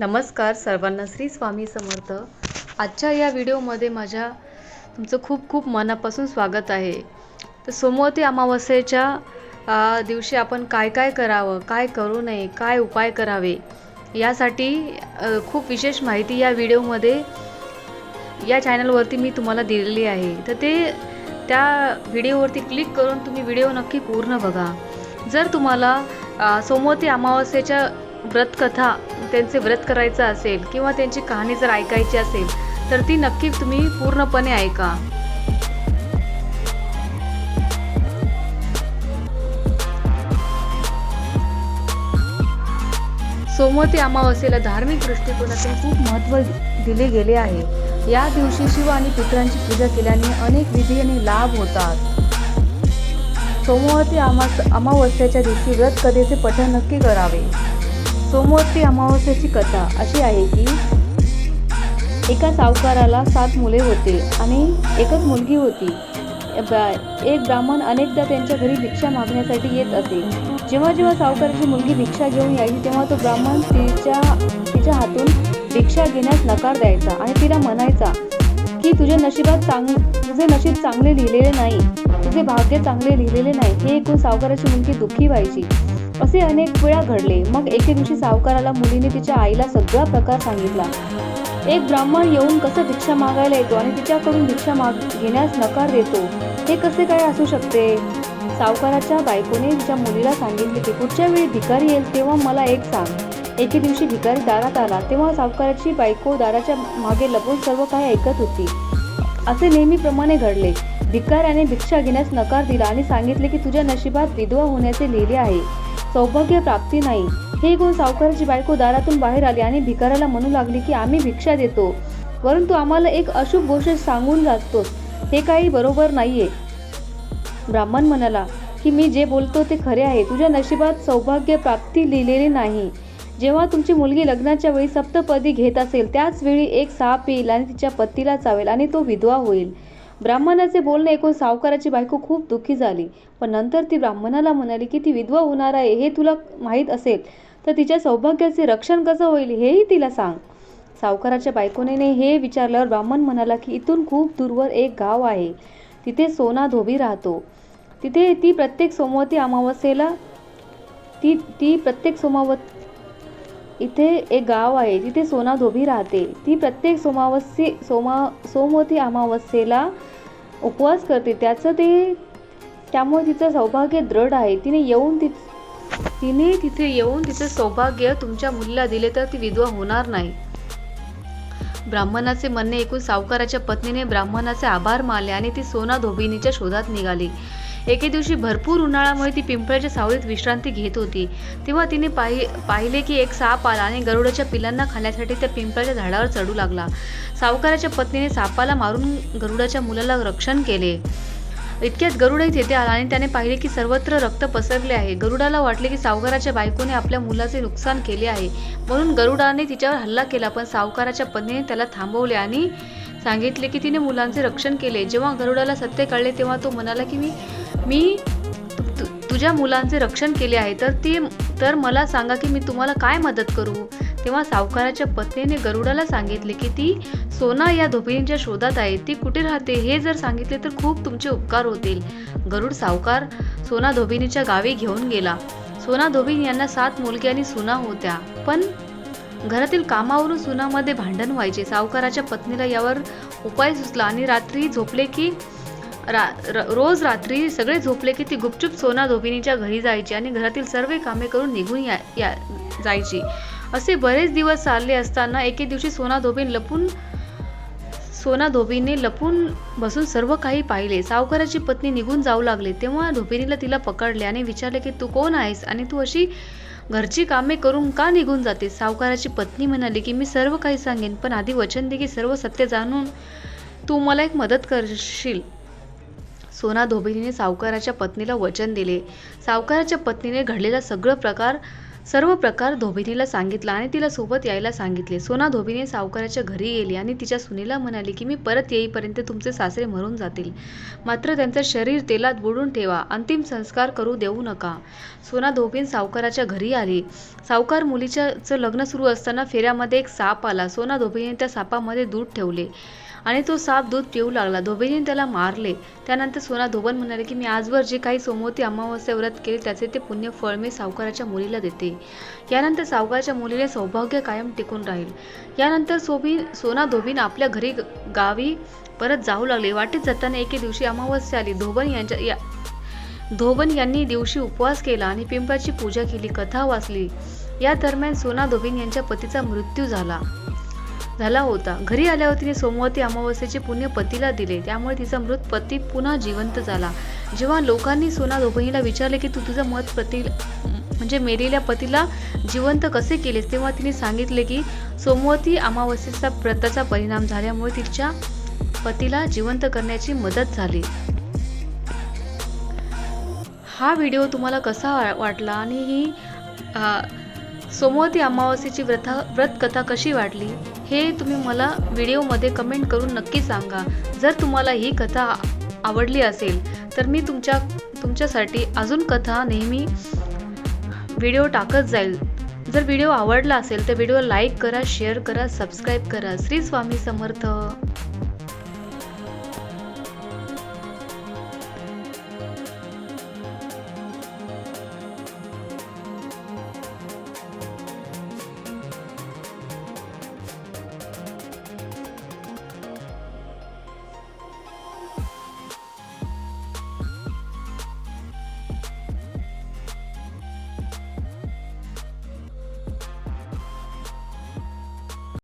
नमस्कार सर्वांना श्री स्वामी समर्थ. आजच्या या व्हिडिओमध्ये माझ्या तुमचं खूप खूप मनापासून स्वागत आहे. तर सोमवती अमावस्येच्या दिवशी आपण काय काय करावं काय करू नये काय उपाय करावे यासाठी खूप विशेष माहिती या व्हिडिओमध्ये या चॅनलवरती मी तुम्हाला दिलेली आहे. तर ते त्या व्हिडिओवरती क्लिक करून तुम्ही व्हिडिओ नक्की पूर्ण बघा. जर तुम्हाला सोमवती अमावस्येच्या व्रतकथा त्यांचे व्रत करायचं असेल किंवा त्यांची कहाणी जर ऐकायची असेल तर ती नक्की तुम्ही पूर्णपणे ऐका. सोमवती अमावस्येला धार्मिक दृष्टिकोनातून खूप महत्त्व दिले गेले आहे. या दिवशी शिव आणि पितरांची पूजा केल्याने अनेक विधी आणि लाभ होतात. सोमवती अमास अमावस्येच्या दिवशी व्रत कथेचे पठण नक्की करावे. सोमवती अमावस्याची कथा अशी आहे की एका सावकाराला सात मुले होते आणि एकच मुलगी होती. एक ब्राह्मण अनेकदा त्यांच्या घरी भिक्षा मागण्यासाठी येत असे. जेव्हा जेव्हा सावकाराची मुलगी भिक्षा घेऊन यायची तेव्हा तो ब्राह्मण तिच्या तिच्या हातून भिक्षा घेण्यास नकार द्यायचा आणि तिला म्हणायचा की तुझ्या नशिबात चांग तुझे नशीब चांगले लिहिलेले नाही. तुझे भाग्य चांगले लिहिलेले नाही. हे ऐकून सावकाराची मुलगी दुःखी व्हायची. असे अनेक वेळा घडले. मग एके दिवशी सावकाराला मुलीने तिच्या आईला सगळा प्रकार सांगितला. एक ब्राह्मण येऊन कसं भिक्षा मागायला येतो आणि तिच्याकडून भिक्षा माग घेण्यास नकार देतो? हे कसे काय असू शकते? सावकाराच्या बायकोने तिच्या मुलीला सांगितले की पुढच्या वेळी भिकारी येईल तेव्हा मला एक सांग. एके दिवशी भिकारी दारात आला. तेव्हा सावकाराची बायको दाराच्या मागे लपून सर्व काही ऐकत होती. असे नेहमीप्रमाणे घडले. भिकाऱ्याने भिक्षा घेण्यास नकार दिला आणि सांगितले की तुझ्या नशिबात विधवा होण्याचे लिहिले आहे. सौभाग्य प्राप्ती नाही. हे गुण सावकाराची बायको दारातून बाहेर आली आणि भिकाराला म्हणू लागली की आम्ही भिक्षा देतो. परंतु आम्हाला एक अशुभ गोष्ट सांगून जातोस हे काही बरोबर नाहीये. ब्राह्मण म्हणाला की मी जे बोलतो ते खरे आहे. तुझ्या नशिबात सौभाग्य प्राप्ती लिहिलेली नाही. जेव्हा तुमची मुलगी लग्नाच्या वेळी सप्तपदी घेत असेल त्याच वेळी एक साप येईल आणि तिच्या पतीला चावेल आणि तो विधवा होईल. ब्राह्मणाचे बोलणे ऐकून सावकाराची बायको खूप दुःखी झाली. पण नंतर ती ब्राह्मणाला म्हणाली की ती विधवा होणार आहे हे तुला माहीत असेल तर तिच्या सौभाग्याचे रक्षण कसं होईल हेही तिला सांग. सावकाराच्या बायकोने हे विचारल्यावर ब्राह्मण म्हणाला की इथून खूप दूरवर एक गाव आहे. तिथे सोना धोबी राहतो. तिथे ती प्रत्येक सोमवती अमावस्येला ती ती प्रत्येक सोमावत इथे एक गाव आहे तिथे सोना धोबी राहते. ती प्रत्येक सोमावस्ये सोमा सोमवती अमावस्येला उपवास करते. त्याचं ते त्यामुळे तिचं सौभाग्य दृढ आहे. तिने येऊन ति तिने तिथे येऊन तिचं सौभाग्य तुमच्या मुलीला दिले तर ती विधवा होणार नाही. ब्राह्मणाचे म्हणणे ऐकून सावकाराच्या पत्नीने ब्राह्मणाचे आभार मानले आणि ती सोना धोबिनीच्या शोधात निघाली. एके दिवशी भरपूर उन्हाळ्यामुळे ती पिंपळाच्या सावलीत विश्रांती घेत होती. तेव्हा तिने पाहि पाहिले की एक साप आला आणि गरुडाच्या पिलांना खाण्यासाठी त्या पिंपळाच्या झाडावर चढू लागला. सावकाराच्या पत्नीने सापाला मारून गरुडाच्या मुलाला रक्षण केले. इतक्यात गरुडही तेथे आला आणि त्याने पाहिले की सर्वत्र रक्त पसरले आहे. गरुडाला वाटले की सावकाराच्या बायकोने आपल्या मुलाचे नुकसान केले आहे. म्हणून गरुडाने तिच्यावर हल्ला केला पण सावकाराच्या पत्नीने त्याला थांबवले आणि सांगितले की तिने मुलांचे रक्षण केले. जेव्हा गरुडाला सत्य कळले तेव्हा तो म्हणाला की मी मी तु- तुझ्या मुलांचे रक्षण केले आहे. तर ते तर मला सांगा की मी तुम्हाला काय मदत करू? तेव्हा सावकाराच्या पत्नीने गरुडाला सांगितले की ती सोना या धोबिनीच्या शोधात आहे. ती कुठे राहते हे जर सांगितले तर खूप तुमचे उपकार होतील. गरुड सावकार सोना धोबिनीच्या गावी घेऊन गेला. सोना धोबिनी यांना सात मुलगी आणि सुना होत्या. पण घरातील कामावरून सुनामध्ये भांडण व्हायचे. सावकाराच्या पत्नीला यावर उपाय सुचला आणि रात्री झोपले की रा र- रोज रात्री सगळे झोपले की ती गुपचूप सोना धोबिनीच्या घरी जायची आणि घरातील सर्व कामे करून निघून या, या जायची. असे बरेच दिवस चालले असताना एके दिवशी सोना धोबीन लपून सोना धोबीने लपून बसून सर्व काही पाहिले. सावकाराची पत्नी निघून जाऊ लागले. तेव्हा धोबिनीला तिला पकडले आणि विचारले की तू कोण आहेस? आणि तू अशी घरची कामे करून का निघून जाते? सावकाराची पत्नी म्हणाली की मी सर्व काही सांगेन पण आधी वचन दे की सर्व सत्य जाणून तू मला एक मदत करशील. सोना धोबिनीने सावकाराच्या पत्नीला वचन दिले. सावकाराच्या पत्नीने घडलेला सगळं प्रकार सर्व प्रकार धोबिनीला सांगितला आणि तिला सोबत यायला सांगितले. सोना धोबिनी सावकाराच्या घरी गेली आणि तिच्या सुनेला म्हणाली की मी परत येईपर्यंत तुमचे सासरे मरून जातील. मात्र त्यांचं शरीर तेलात बुडून ठेवा. अंतिम संस्कार करू देऊ नका. सोना धोबीन सावकाराच्या घरी आली. सावकार मुलीच्याचं लग्न सुरू असताना फेऱ्यामध्ये एक साप आला. सोना धोबिनीने त्या सापामध्ये दूध ठेवले. आणि तो साप दूध पिऊ लागला. धोबिनीने त्याला मारले. त्यानंतर सोना धोबन म्हणाले की मी आजवर जे काही सोमवती अमावस्या व्रत केले त्याचे ते पुण्य फळ मी सावकाराच्या मुलीला देते. यानंतर सावकाराच्या मुलीने सौभाग्य कायम टिकून राहील. यानंतर सोबी सोना धोबीन आपल्या घरी गावी परत जाऊ लागले. वाटेत जाताना एके दिवशी अमावस्या आली. धोबन यांच्या या धोबन यांनी दिवशी उपवास केला आणि पिंपळाची पूजा केली कथा वाचली. या दरम्यान सोना धोबीन यांच्या पतीचा मृत्यू झाला. झाला होता. घरी आल्यावर तिने सोमवती अमावस्येचे पुण्य पतीला दिले. त्यामुळे तिचा मृत पती पुन्हा जिवंत झाला. जेव्हा लोकांनी सोना दोघहीला विचारले की तू तुझं मत पती म्हणजे मेलेल्या पतीला जिवंत कसे केलेस तेव्हा तिने सांगितले की सोमवती अमावस्येचा व्रताचा परिणाम झाल्यामुळे तिच्या पतीला जिवंत करण्याची मदत झाली. हा व्हिडिओ तुम्हाला कसा वा- वाटला? आणि ही सोमवती अमावस्येची व्रता व्रत कथा कशी वाटली हे तुम्ही मला व्हिडिओमध्ये कमेंट करून नक्की सांगा. जर तुम्हाला ही कथा आवडली असेल तर मी तुमच्या तुमच्यासाठी अजून कथा नेहमी व्हिडिओ टाकत जाईल. जर व्हिडिओ आवडला असेल तर व्हिडिओ लाईक करा शेअर करा सबस्क्राईब करा. श्री स्वामी समर्थ.